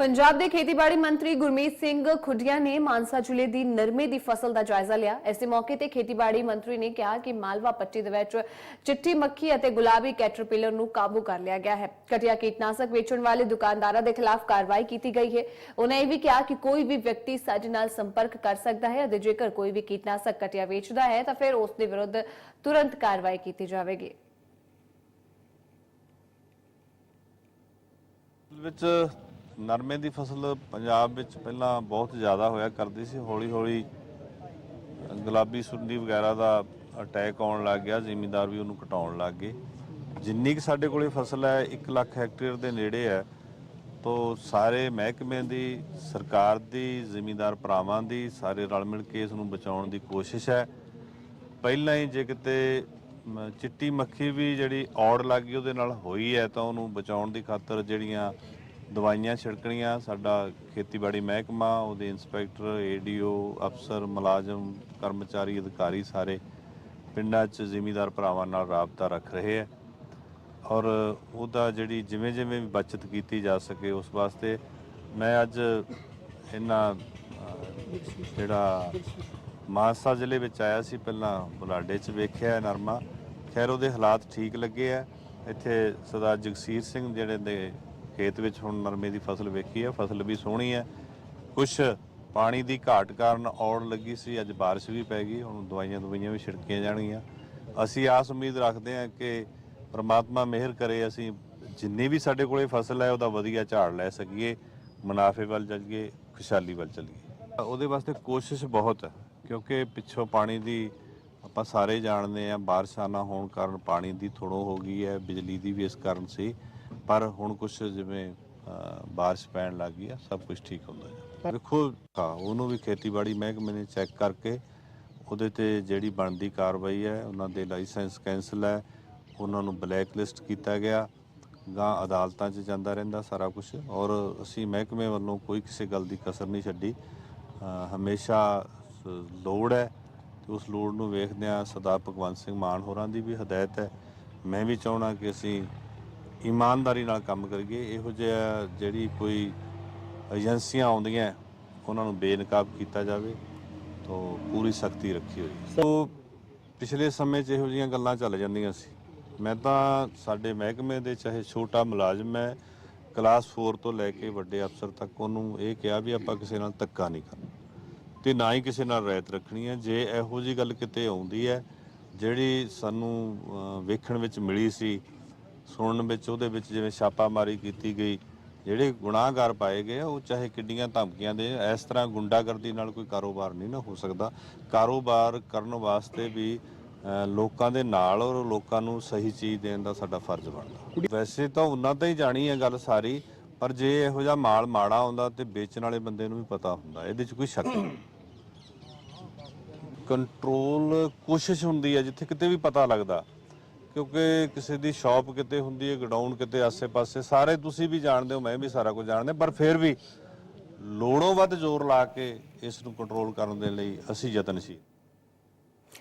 ਪੰਜਾਬ ਦੇ ਖੇਤੀਬਾੜੀ ਮੰਤਰੀ ਗੁਰਮੀਤ ਸਿੰਘ ਖੁੱਡੀਆਂ ਨੇ ਮਾਨਸਾ ਜ਼ਿਲ੍ਹੇ ਦੀ ਨਰਮੇ ਦੀ ਫਸਲ ਦਾ ਜਾਇਜ਼ਾ ਲਿਆ। ਇਸੇ ਮੌਕੇ ਤੇ ਖੇਤੀਬਾੜੀ ਮੰਤਰੀ ਨੇ ਕਿਹਾ ਕਿ ਮਾਲਵਾ ਪੱਟੀ ਦੇ ਵਿੱਚ ਚਿੱਟੀ ਮੱਖੀ ਅਤੇ ਗੁਲਾਬੀ ਕੈਟਰਪਿਲਰ ਨੂੰ ਕਾਬੂ ਕਰ ਲਿਆ ਗਿਆ ਹੈ। ਘਟੀਆ ਕੀਟਨਾਸ਼ਕ ਵੇਚਣ ਵਾਲੇ ਦੁਕਾਨਦਾਰਾਂ ਦੇ ਖਿਲਾਫ ਕਾਰਵਾਈ ਕੀਤੀ ਗਈ ਹੈ। ਉਹਨਾਂ ਇਹ ਵੀ ਕਿਹਾ ਕਿ ਕੋਈ ਵੀ ਵਿਅਕਤੀ ਸਾਡੇ ਨਾਲ ਸੰਪਰਕ ਕਰ ਸਕਦਾ ਹੈ ਅਤੇ ਜੇਕਰ ਕੋਈ ਵੀ ਕੀਟਨਾਸ਼ਕ ਘਟਿਆ ਵੇਚਦਾ ਹੈ ਤਾਂ ਫਿਰ ਉਸ ਦੇ ਵਿਰੁੱਧ ਤੁਰੰਤ ਕਾਰਵਾਈ ਕੀਤੀ ਜਾਵੇਗੀ। ਵਿੱਚ ਨਰਮੇ ਦੀ ਫਸਲ ਪੰਜਾਬ ਵਿੱਚ ਪਹਿਲਾਂ ਬਹੁਤ ਜ਼ਿਆਦਾ ਹੋਇਆ ਕਰਦੀ ਸੀ। ਹੌਲੀ ਹੌਲੀ ਗੁਲਾਬੀ ਸੁੰਡੀ ਵਗੈਰਾ ਦਾ ਅਟੈਕ ਆਉਣ ਲੱਗ ਗਿਆ, ਜ਼ਿਮੀਂਦਾਰ ਵੀ ਉਹਨੂੰ ਘਟਾਉਣ ਲੱਗ ਗਏ। ਜਿੰਨੀ ਕਿ ਸਾਡੇ ਕੋਲੇ ਫਸਲ ਹੈ 1 ਲੱਖ ਹੈਕਟੇਅਰ ਦੇ ਨੇੜੇ ਹੈ, ਤੋਂ ਸਾਰੇ ਮਹਿਕਮੇ ਦੀ, ਸਰਕਾਰ ਦੀ, ਜ਼ਿਮੀਂਦਾਰ ਭਰਾਵਾਂ ਦੀ, ਸਾਰੇ ਰਲ ਮਿਲ ਕੇ ਇਸ ਨੂੰ ਬਚਾਉਣ ਦੀ ਕੋਸ਼ਿਸ਼ ਹੈ। ਪਹਿਲਾਂ ਹੀ ਜੇ ਕਿਤੇ ਚਿੱਟੀ ਮੱਖੀ ਵੀ ਜਿਹੜੀ ਔੜ ਲੱਗ ਗਈ, ਉਹਦੇ ਨਾਲ ਹੋਈ ਹੈ, ਤਾਂ ਉਹਨੂੰ ਬਚਾਉਣ ਦੀ ਖਾਤਰ ਜਿਹੜੀਆਂ ਦਵਾਈਆਂ ਛਿੜਕਣੀਆਂ, ਸਾਡਾ ਖੇਤੀਬਾੜੀ ਮਹਿਕਮਾ, ਉਹਦੇ ਇੰਸਪੈਕਟਰ ਏਡੀਓ ਅਫਸਰ, ਮੁਲਾਜ਼ਮ, ਕਰਮਚਾਰੀ, ਅਧਿਕਾਰੀ ਸਾਰੇ ਪਿੰਡਾਂ 'ਚ ਜ਼ਿਮੀਦਾਰ ਭਰਾਵਾਂ ਨਾਲ ਰਾਬਤਾ ਰੱਖ ਰਹੇ ਹੈ ਔਰ ਉਹਦਾ ਜਿਹੜੀ ਜਿਵੇਂ ਜਿਵੇਂ ਵੀ ਬਚਤ ਕੀਤੀ ਜਾ ਸਕੇ, ਉਸ ਵਾਸਤੇ ਮੈਂ ਅੱਜ ਇਹਨਾਂ ਜਿਹੜਾ ਮਾਨਸਾ ਜ਼ਿਲ੍ਹੇ ਵਿੱਚ ਆਇਆ ਸੀ, ਪਹਿਲਾਂ ਬੁਲਾਡੇ 'ਚ ਵੇਖਿਆ ਨਰਮਾ। ਖੈਰ, ਉਹਦੇ ਹਾਲਾਤ ਠੀਕ ਲੱਗੇ ਆ। ਇੱਥੇ ਸਰਦਾਰ ਜਗਸੀਰ ਸਿੰਘ ਜਿਹੜੇ ਦੇ ਖੇਤ ਵਿੱਚ ਹੁਣ ਨਰਮੇ ਦੀ ਫਸਲ ਵੇਖੀ ਹੈ, ਫਸਲ ਵੀ ਸੋਹਣੀ ਹੈ। ਕੁਛ ਪਾਣੀ ਦੀ ਘਾਟ ਕਾਰਨ ਔੜ ਲੱਗੀ ਸੀ, ਅੱਜ ਬਾਰਿਸ਼ ਵੀ ਪੈ ਗਈ, ਹੁਣ ਦਵਾਈਆਂ ਦਵਾਈਆਂ ਵੀ ਛਿੜਕੀਆਂ ਜਾਣਗੀਆਂ। ਅਸੀਂ ਆਸ ਉਮੀਦ ਰੱਖਦੇ ਹਾਂ ਕਿ ਪ੍ਰਮਾਤਮਾ ਮਿਹਰ ਕਰੇ, ਅਸੀਂ ਜਿੰਨੀ ਵੀ ਸਾਡੇ ਕੋਲੇ ਫਸਲ ਹੈ, ਉਹਦਾ ਵਧੀਆ ਝਾੜ ਲੈ ਸਕੀਏ, ਮੁਨਾਫੇ ਵੱਲ ਚੱਲੀਏ, ਖੁਸ਼ਹਾਲੀ ਵੱਲ ਚੱਲੀਏ। ਉਹਦੇ ਵਾਸਤੇ ਕੋਸ਼ਿਸ਼ ਬਹੁਤ ਹੈ, ਕਿਉਂਕਿ ਪਿੱਛੋਂ ਪਾਣੀ ਦੀ ਆਪਾਂ ਸਾਰੇ ਜਾਣਦੇ ਆ ਬਾਰਿਸ਼ਾਂ ਨਾ ਹੋਣ ਕਾਰਨ ਪਾਣੀ ਦੀ ਥੋੜੋ ਹੋ ਗਈ ਹੈ, ਬਿਜਲੀ ਦੀ ਵੀ ਇਸ ਕਾਰਨ ਸੀ। ਪਰ ਹੁਣ ਕੁਝ ਜਿਵੇਂ ਬਾਰਿਸ਼ ਪੈਣ ਲੱਗ ਗਈ ਆ ਸਭ ਕੁਝ ਠੀਕ ਹੁੰਦਾ ਹੈ ਦੇਖੋ ਹਾਂ ਉਹਨੂੰ ਵੀ ਖੇਤੀਬਾੜੀ ਮਹਿਕਮੇ ਨੇ ਚੈੱਕ ਕਰਕੇ ਉਹਦੇ ਤੇ ਜਿਹੜੀ ਬਣਦੀ ਕਾਰਵਾਈ ਹੈ ਉਹਨਾਂ ਦੇ ਲਾਇਸੈਂਸ ਕੈਂਸਲ ਹੈ ਉਹਨਾਂ ਨੂੰ ਬਲੈਕ ਲਿਸਟ ਕੀਤਾ ਗਿਆ ਗਾਂ ਅਦਾਲਤਾਂ 'ਚ ਜਾਂਦਾ ਰਹਿੰਦਾ ਸਾਰਾ ਕੁਝ ਔਰ ਅਸੀਂ ਮਹਿਕਮੇ ਵੱਲੋਂ ਕੋਈ ਕਿਸੇ ਗੱਲ ਦੀ ਕਸਰ ਨਹੀਂ ਛੱਡੀ। ਹਮੇਸ਼ਾ ਲੋੜ ਹੈ ਤੇ ਉਸ ਲੋੜ ਨੂੰ ਵੇਖਦਿਆਂ ਸਰਦਾਰ ਭਗਵੰਤ ਸਿੰਘ ਮਾਨ ਹੋਰਾਂ ਦੀ ਵੀ ਹਦਾਇਤ ਹੈ। ਮੈਂ ਵੀ ਚਾਹਣਾ ਕਿ ਅਸੀਂ ਇਮਾਨਦਾਰੀ ਨਾਲ ਕੰਮ ਕਰੀਏ, ਇਹੋ ਜਿਹਾ ਜਿਹੜੀ ਕੋਈ ਏਜੰਸੀਆਂ ਆਉਂਦੀਆਂ, ਉਹਨਾਂ ਨੂੰ ਬੇਨਕਾਬ ਕੀਤਾ ਜਾਵੇ ਤੋਂ ਪੂਰੀ ਸਖਤੀ ਰੱਖੀ ਹੋਈ। ਸੋ ਪਿਛਲੇ ਸਮੇਂ 'ਚ ਇਹੋ ਜਿਹੀਆਂ ਗੱਲਾਂ ਚੱਲ ਜਾਂਦੀਆਂ ਸੀ। ਮੈਂ ਤਾਂ ਸਾਡੇ ਮਹਿਕਮੇ ਦੇ, ਚਾਹੇ ਛੋਟਾ ਮੁਲਾਜ਼ਮ ਹੈ, ਕਲਾਸ 4 ਤੋਂ ਲੈ ਕੇ ਵੱਡੇ ਅਫਸਰ ਤੱਕ ਉਹਨੂੰ ਇਹ ਕਿਹਾ ਵੀ ਆਪਾਂ ਕਿਸੇ ਨਾਲ ਧੱਕਾ ਨਹੀਂ ਕਰਨਾ। ਤੇ ਨਾ ਹੀ ਕਿਸੇ ਨਾਲ ਰਾਇਤ ਰੱਖਣੀ ਹੈ। ਜੇ ਇਹੋ ਜੀ ਗੱਲ ਕਿਤੇ ਆਉਂਦੀ ਹੈ, ਜਿਹੜੀ ਸਾਨੂੰ ਵੇਖਣ ਵਿੱਚ ਮਿਲੀ ਸੀ ਸੁਣਨ ਵਿੱਚ ਉਹਦੇ ਵਿੱਚ ਜਿਵੇਂ ਛਾਪਾਮਾਰੀ ਕੀਤੀ ਗਈ ਜਿਹੜੇ ਗੁਨਾਹਗਾਰ ਪਾਏ ਗਏ ਆ, ਉਹ ਚਾਹੇ ਕਿੱਡੀਆਂ ਧਮਕੀਆਂ ਦੇ ਇਸ ਤਰ੍ਹਾਂ ਗੁੰਡਾਗਰਦੀ ਨਾਲ ਕੋਈ ਕਾਰੋਬਾਰ ਨਹੀਂ ਨਾ ਹੋ ਸਕਦਾ। ਕਾਰੋਬਾਰ ਕਰਨ ਵਾਸਤੇ ਵੀ ਲੋਕਾਂ ਦੇ ਨਾਲ ਔਰ ਲੋਕਾਂ ਨੂੰ ਸਹੀ ਚੀਜ਼ ਦੇਣ ਦਾ ਸਾਡਾ ਫਰਜ਼ ਬਣਦਾ। ਵੈਸੇ ਤਾਂ ਉਹਨਾਂ ਤੇ ਹੀ ਜਾਣੀ ਹੈ ਗੱਲ ਸਾਰੀ ਪਰ ਜੇ ਇਹੋ ਜਿਹਾ ਮਾਲ ਮਾੜਾ ਆਉਂਦਾ ਤੇ ਵੇਚਣ ਵਾਲੇ ਬੰਦੇ ਨੂੰ ਵੀ ਪਤਾ ਹੁੰਦਾ ਇਹਦੇ 'ਚ ਕੋਈ ਸ਼ੱਕ ਨਹੀਂ। ਕੰਟਰੋਲ ਕੋਸ਼ਿਸ਼ ਹੁੰਦੀ ਹੈ ਜਿੱਥੇ ਕਿਤੇ ਵੀ ਪਤਾ ਲੱਗਦਾ ਕਿਉਂਕਿ ਕਿਸੇ ਦੀ ਸ਼ਾਪ ਕਿਤੇ ਹੁੰਦੀ ਹੈ, ਗਡਾਊਨ ਕਿਤੇ ਆਸੇ-ਪਾਸੇ, ਸਾਰੇ ਤੁਸੀਂ ਵੀ ਜਾਣਦੇ ਹੋ, ਮੈਂ ਵੀ ਸਾਰਾ ਕੁਝ ਜਾਣਦੇ, ਪਰ ਫਿਰ ਵੀ ਲੋੜੋਂ ਵੱਧ ਜ਼ੋਰ ਲਾ ਕੇ ਇਸ ਨੂੰ ਕੰਟਰੋਲ ਕਰਨ ਦੇ ਲਈ ਅਸੀਂ ਯਤਨਸ਼ੀਲ